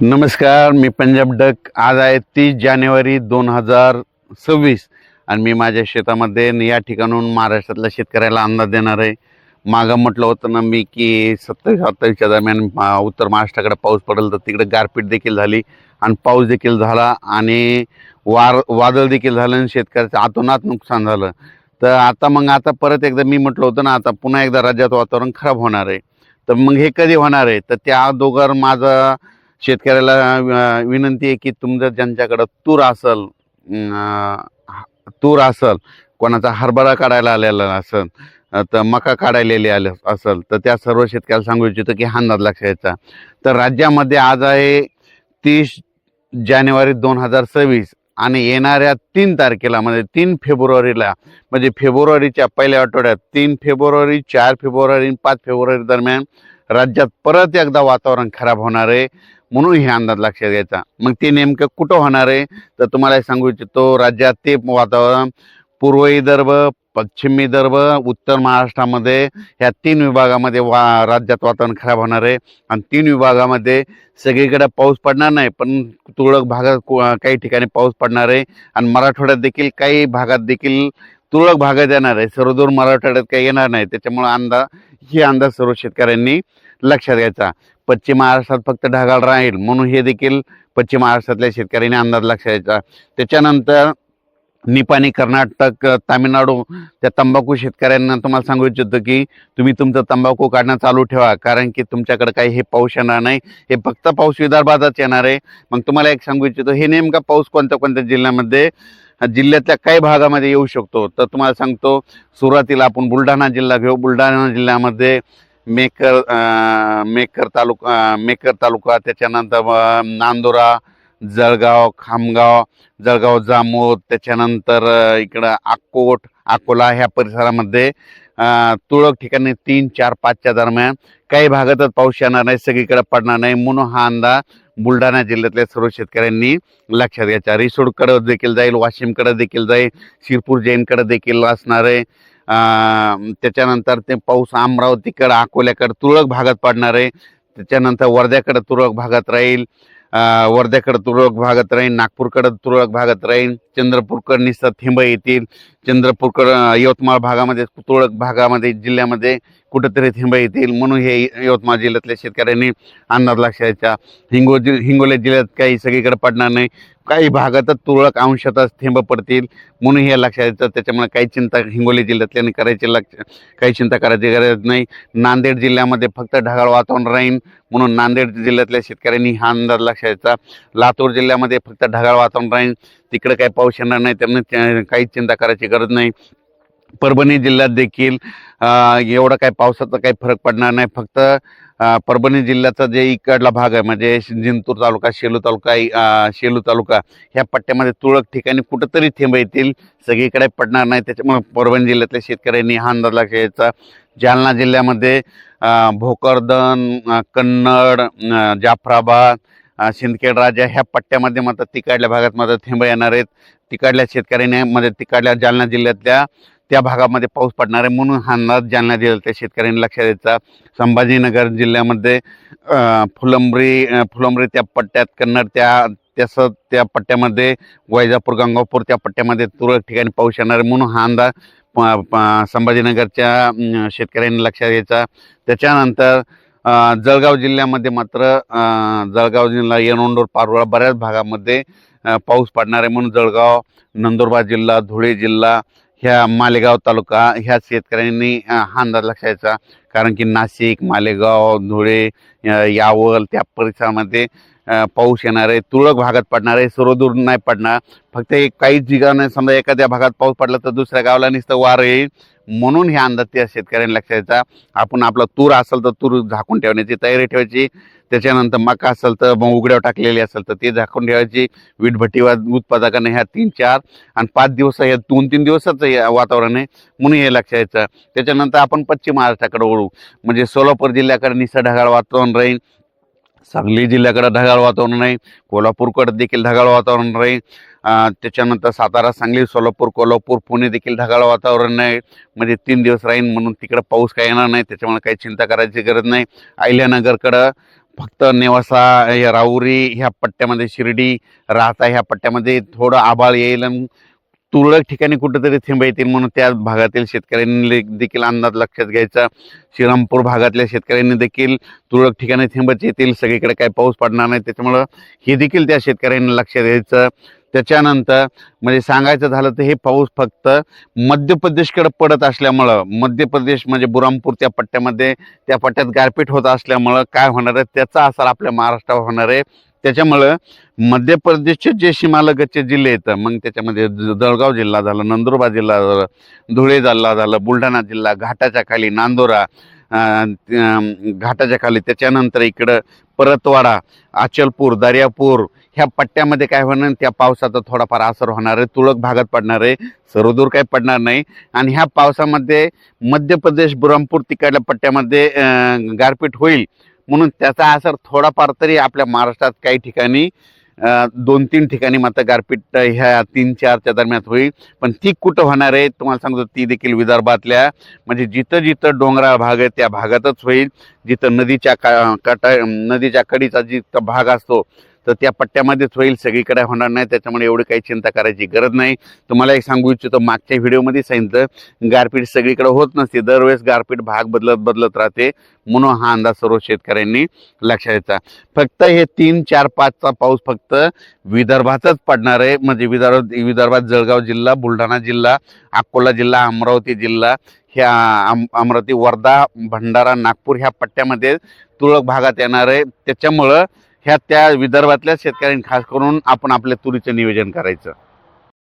नमस्कार मी पंजाब डक. आज आहे तीस जानेवारी दोन हजार सव्वीस आणि मी माझ्या शेतामध्ये या ठिकाणून महाराष्ट्रातल्या शेतकऱ्याला अंदाज देणार आहे. मागं म्हटलं होतं ना मी की सत्तावीस अठ्ठावीसच्या दरम्यान उत्तर महाराष्ट्राकडे पाऊस पडेल तर तिकडे गारपीट देखील झाली आणि पाऊस देखील झाला आणि वार वादळ देखील झालं आणि शेतकऱ्याचं आतोनात नुकसान झालं. तर आता मग आता परत एकदा मी म्हटलं होतं ना आता पुन्हा एकदा राज्यात वातावरण खराब होणार आहे. तर मग हे कधी होणार आहे? तर त्या अगोदर माझं शेतकऱ्याला विनंती आहे की तुमचं ज्यांच्याकडं तूर असल तूर असल कोणाचा हरभरा काढायला आलेला असेल तर मका काढायलेली आले असेल तर त्या सर्व शेतकऱ्याला सांगू इच्छितो की हा अंदाज लक्षायचा तर राज्यामध्ये आज आहे तीस जानेवारी दोन हजार सव्वीस आणि येणाऱ्या तीन तारखेला म्हणजे तीन फेब्रुवारीला म्हणजे फेब्रुवारीच्या पहिल्या आठवड्यात तीन फेब्रुवारी चार फेब्रुवारी आणि पाच फेब्रुवारी दरम्यान राज्यात परत एकदा वातावरण खराब होणार आहे. म्हणून हे अंदाज लक्षात घ्यायचा. मग ते नेमकं कुठं होणार आहे? तर तुम्हाला सांगू इच्छितो राज्यात ते वातावरण पूर्व विदर्भ पश्चिम विदर्भ उत्तर महाराष्ट्रामध्ये ह्या तीन विभागामध्ये वा राज्यात वातावरण खराब होणार आहे. आणि तीन विभागामध्ये सगळीकडे पाऊस पडणार नाही पण तुरळक भागात काही ठिकाणी पाऊस पडणार आहे. आणि मराठवाड्यात देखील काही भागात देखील तुरळक भागात येणार आहे. सर्वदूर मराठवाड्यात काही येणार नाही. त्याच्यामुळं अंदाज ही अंदाज सर्व शेतकऱ्यांनी लक्षात घ्यायचा. पश्चिम महाराष्ट्रात फक्त ढगाळ राहील. म्हणून हे देखील पश्चिम महाराष्ट्रातल्या शेतकऱ्यांनी अंदाज लक्षायचा त्याच्यानंतर निपाणी कर्नाटक तामिळनाडू त्या तंबाखू शेतकऱ्यांना तुम्हाला सांगू इच्छितो की तुम्ही तुमचं तंबाखू काढणं चालू ठेवा. कारण की तुमच्याकडे काही हे पाऊस येणार नाही. हे फक्त पाऊस विदर्भातच येणार आहे. मग तुम्हाला एक सांगू इच्छितो हे नेमका पाऊस कोणत्या कोणत्या जिल्ह्यामध्ये जिल्ह्यातल्या काही भागामध्ये येऊ शकतो? तर तुम्हाला सांगतो सुरुवातीला आपण बुलढाणा जिल्हा घेऊ. बुलढाणा जिल्ह्यामध्ये मेकर मेकर तालुका मेकर तालुका त्याच्यानंतर नांदुरा जळगाव खामगाव जळगाव जामोद त्याच्यानंतर इकडं आकोट अकोला ह्या परिसरामध्ये तुळक तुरळक ठिकाणी तीन चार पाचच्या दरम्यान काही भागातच पाऊस येणार नाही सगळीकडे पडणार नाही. म्हणून हा अंदाज बुलढाणा जिल्ह्यातल्या सर्व शेतकऱ्यांनी लक्षात घ्यायचा. रिसोडकडं देखील जाईल वाशिमकडे देखील जाईल शिरपूर जैनकडे देखील असणार आहे. त्याच्यानंतर ते पाऊस अमरावतीकडं अकोल्याकडं तुरळक भागात पडणार आहे. त्याच्यानंतर वर्ध्याकडं तुरळक भागात राहील. वर्ध्याकडं तुरळक भागात राहील नागपूरकडं तुरळक भागात राहील. चंद्रपूरकडं निस्ता थिंब येतील. चंद्रपूरकडं यवतमाळ भागामध्ये तुरळक भागामध्ये जिल्ह्यामध्ये कुठंतरी थिंबा येतील. म्हणून हे यवतमाळ जिल्ह्यातल्या शेतकऱ्यांनी अंदाज लक्षायचा हिंगो हिंगोली जिल्ह्यात काही सगळीकडे पडणार नाही. काही भागातच तुरळक अंशातच थिंब पडतील. म्हणून हे लक्षात यायचं त्याच्यामुळे काही चिंता हिंगोली जिल्ह्यातल्याने करायची लक्ष काही चिंता करायची गरज नाही. नांदेड जिल्ह्यामध्ये फक्त ढगाळ वातावरण राहील म्हणून नांदेड जिल्ह्यातल्या शेतकऱ्यांनी हा अंदाज लक्षायचा लातूर जिल्ह्यामध्ये फक्त ढगाळ वातावरण राहील तिकडे काही पाऊस येणार नाही. त्यामुळे काहीच चिंता करायची गरज नाही. परभणी जिल्ह्यात देखील एवढं एवढा काही पावसाचा काही फरक पडणार नाही. फक्त परभणी जिल्ह्याचा जे इकडला भाग आहे म्हणजे जिंतूर तालुका शेलू तालुका शेलू तालुका ह्या पट्ट्यामध्ये तुरळक ठिकाणी कुठंतरी थेंब येतील. सगळीकडे पडणार नाही. त्याच्यामुळे परभणी जिल्ह्यातल्या शेतकऱ्यांनी हा अंदाज घ्यायचा. जालना जिल्ह्यामध्ये भोकरदन कन्नड जाफराबाद सिंदखेड राजा ह्या पट्ट्यामध्ये मात्र तिकडल्या भागात मात्र थेंब येणार आहेत. तिकडल्या शेतकऱ्यांनी म्हणजे तिकडल्या जालना जिल्ह्यातल्या त्या भागामध्ये पाऊस पडणार आहे म्हणून हा अंदाज जालना त्या शेतकऱ्यांनी लक्षात द्यायचा. संभाजीनगर जिल्ह्यामध्ये फुलंबरी फुलंबरी त्या पट्ट्यात कन्नड त्या तसं त्या पट्ट्यामध्ये वैजापूर गंगापूर त्या पट्ट्यामध्ये तुरळक ठिकाणी पाऊस येणार आहे म्हणून हा अंदाज प- संभाजीनगरच्या शेतकऱ्यांनी लक्षात घ्यायचा. त्याच्यानंतर जळगाव जिल्ह्यामध्ये मात्र जळगाव जिल्हा येणोंडूर पारोळा बऱ्याच भागामध्ये पाऊस पडणार आहे म्हणून जळगाव नंदुरबार जिल्हा धुळे जिल्हा ह्या मालेगाव तालुका ह्या शेतकऱ्यांनी हा अंदाज लक्षायचा. कारण की नाशिक मालेगाव धुळे यावल त्या परिसरामध्ये पाऊस येणार आहे तुरळक भागात पडणार आहे सर्वदूर नाही पडणार. फक्त एक काही नाही समजा एखाद्या भागात पाऊस पडला तर दुसऱ्या गावाला नुसतं वार येईल म्हणून हे अंदाज त्या शेतकऱ्यांनी लक्षात घ्यायचा. आपण आपला तूर असेल तर तूर झाकून ठेवण्याची तयारी ठेवायची. त्याच्यानंतर मका असेल तर मग उघड्यावर टाकलेली असेल तर ते झाकून ठेवायची. वीटभट्टीवर उत्पादकाने ह्या तीन चार आणि पाच दिवस हे दोन तीन दिवसाचं हे वातावरण आहे म्हणून हे लक्षात यायचं त्याच्यानंतर आपण पश्चिम महाराष्ट्राकडे ओळू म्हणजे सोलापूर जिल्ह्याकडे निसं ढगाळ वातावरण राहील. सांगली जिल्ह्याकडे ढगाळ वातावरण आहे. कोल्हापूरकडे देखील ढगाळ वातावरण राहील त्याच्यानंतर सातारा सांगली सोलापूर कोल्हापूर पुणे देखील ढगाळ वातावरण आहे. म्हणजे तीन दिवस राहील म्हणून तिकडं पाऊस काही येणार नाही. त्याच्यामुळे काही चिंता करायची गरज नाही. अहिल्यानगरकडं फक्त नेवासा राऊरी ह्या पट्ट्यामध्ये शिर्डी राहता ह्या पट्ट्यामध्ये थोडं आभाळ येईल आणि तुरळक ठिकाणी कुठेतरी थेंब येतील म्हणून त्या भागातील शेतकऱ्यांनी ले- देखील अंदाज लक्षात घ्यायचा. श्रीरामपूर भागातल्या शेतकऱ्यांनी देखील तुरळक ठिकाणी थेंबच येतील. सगळीकडे काही पाऊस पडणार नाही. त्याच्यामुळं हे देखील त्या शेतकऱ्यांनी लक्षात घ्यायचं. त्याच्यानंतर म्हणजे सांगायचं झालं तर हे पाऊस फक्त मध्य प्रदेशकडे पडत असल्यामुळं मध्य प्रदेश म्हणजे बुरामपूर त्या पट्ट्यामध्ये त्या पट्ट्यात गारपीट होत असल्यामुळं काय होणार आहे? त्याचा असर आपल्या महाराष्ट्रावर होणार आहे. त्याच्यामुळं मध्य प्रदेशचे जे सीमालगतचे जिल्हे आहेत मग त्याच्यामध्ये जळगाव जिल्हा झाला नंदुरबार जिल्हा झाला धुळे जिल्हा झाला बुलढाणा जिल्हा घाटाच्या खाली नांदोरा घाटाच्या खाली त्याच्यानंतर इकडं परतवाडा अचलपूर दर्यापूर ह्या पट्ट्यामध्ये काय होणार त्या पावसाचा थोडाफार असर होणार आहे तुळक भागात पडणार आहे सर्वदूर काही पडणार नाही. आणि ह्या पावसामध्ये मध्य प्रदेश बुरमपूर तिकडल्या पट्ट्यामध्ये गारपीट होईल. म्हणून त्याचा असर थोडाफार तरी आपल्या महाराष्ट्रात काही ठिकाणी दोन तीन ठिकाणी मात्र गारपीट ह्या तीन चारच्या दरम्यान होईल. पण ती कुठं होणार आहे तुम्हाला सांगतो ती देखील विदर्भातल्या म्हणजे जिथं जिथं डोंगराळ भाग आहे त्या भागातच होईल. जिथं नदीच्या का काटा नदीच्या कडीचा जिथं भाग असतो तर त्या पट्ट्यामध्येच होईल सगळीकडे होणार नाही त्याच्यामुळे एवढी काही चिंता करायची गरज नाही. तुम्हाला एक सांगू इच्छितो मागच्या व्हिडिओमध्ये सांगितलं गारपीट सगळीकडे होत नसते दरवेळेस गारपीट भाग बदलत बदलत राहते म्हणून हा अंदाज सर्व शेतकऱ्यांनी लक्षात घ्यायचा. फक्त हे तीन चार पाचचा पाऊस फक्त विदर्भातच पडणार आहे. म्हणजे विदर्भ विदर्भात जळगाव जिल्हा बुलढाणा जिल्हा अकोला जिल्हा अमरावती जिल्हा ह्या आम अमरावती वर्धा भंडारा नागपूर ह्या पट्ट्यामध्ये तुरळक भागात येणार आहे. त्याच्यामुळं ह्या त्या विदर्भातल्या शेतकऱ्यांनी खास करून आपण आपल्या तुरीचं नियोजन करायचं.